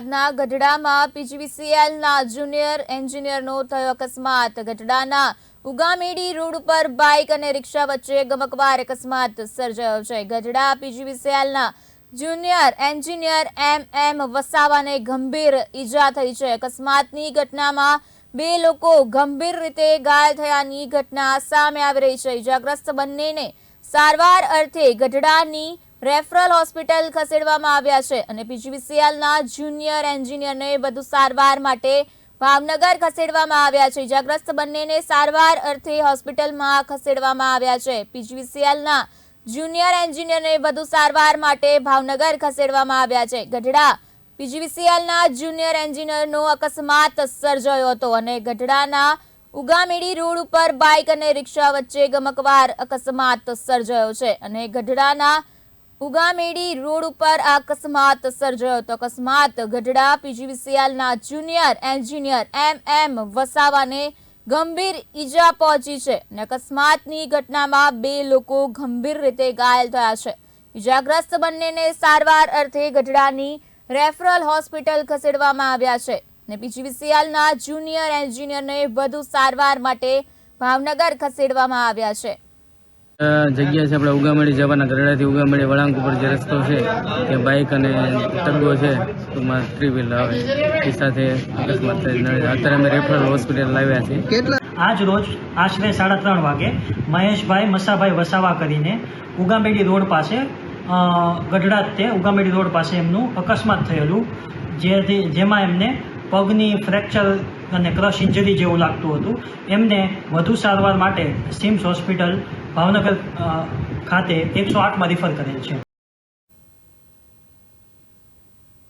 અમદાવાદના ગઢડામાં પીજીવીસીએલના જુનિયર એન્જિનિયરનો થયો અકસ્માત. ગઢડાના ઉગામેડી રોડ ઉપર બાઇક અને રિક્ષા વચ્ચે ગમકવાર અકસ્માત સર્જાયો છે. ગઢડા પીજીવીસીએલના જુનિયર એન્જિનિયર એમ એમ વસાવાને ગંભીર ઈજા થઈ છે. અકસ્માતની ઘટનામાં બે લોકો ગંભીર રીતે ઘાયલ થયાની ઘટના સામે આવી રહી છે. ઈજાગ્રસ્ત બંનેને સારવાર અર્થે ગઢડાની રેફરલ હોસ્પિટલ ખસેડવામાં આવ્યા છે અને પીજીવીસીએલના જુનિયર એન્જિનિયરને વધુ સારવાર માટે ભાવનગર ખસેડવામાં આવ્યા છે. ઇજાગ્રસ્ત બંનેને સારવાર અર્થે હોસ્પિટલમાં ખસેડવામાં આવ્યા છે. પીજીવીસીએલના જુનિયર એન્જિનિયરને વધુ સારવાર માટે ભાવનગર ખસેડવામાં આવ્યા છે. ગઢડા પીજીવીસીએલના જુનિયર એન્જિનિયરનો અકસ્માત સર્જાયો હતો અને ગઢડાના ઉગામેડી રોડ ઉપર બાઇક અને રિક્ષા વચ્ચે ગમકવાર અકસ્માત સર્જાયો છે અને ગઢડાના ઉગામેડી રોડ ઉપર અકસ્માત સર્જાયો હતો. અકસ્માત ગઢડા પીજીવીસીએલના જુનિયર એન્જિનિયર એમ એમ વસાવાને ગંભીર ઈજા પહોંચી છે અને અકસ્માતની ઘટનામાં બે લોકો ગંભીર રીતે ઘાયલ થયા છે. ઈજાગ્રસ્ત બંનેને સારવાર અર્થે ગઢડાની રેફરલ હોસ્પિટલ ખસેડવામાં આવ્યા છે અને પીજીવીસીએલના જુનિયર એન્જિનિયરને વધુ સારવાર માટે ભાવનગર ખસેડવામાં આવ્યા છે. જગ્યા છે આપણે ઉગામડી જવાના ગરડાથી ઉગામડી વળાંક ઉપર જે રસ્તો છે તે બાઇક અને ટગો છે ટૂંકમાં થ્રી વ્હીલ આવે. એ સાથે અકસ્માત અત્યારે અમે રેફરલ હોસ્પિટલ લાવ્યા છીએ. આજ રોજ આશરે સાડા ત્રણ વાગે મહેશભાઈ મસાભાઈ વસાવા કરીને ઉગામેડી રોડ પાસે ગઢડા તે ઉગામેડી રોડ પાસે એમનું અકસ્માત થયેલું જેથી જેમાં એમને પગની ફ્રેક્ચર અને ક્રશ ઇન્જરી જેવું લાગતું હતું. એમને વધુ સારવાર માટે સિમ્સ હોસ્પિટલ ભાવનગર ખાતે એકસો આઠમાં રિફર કરેલ છે.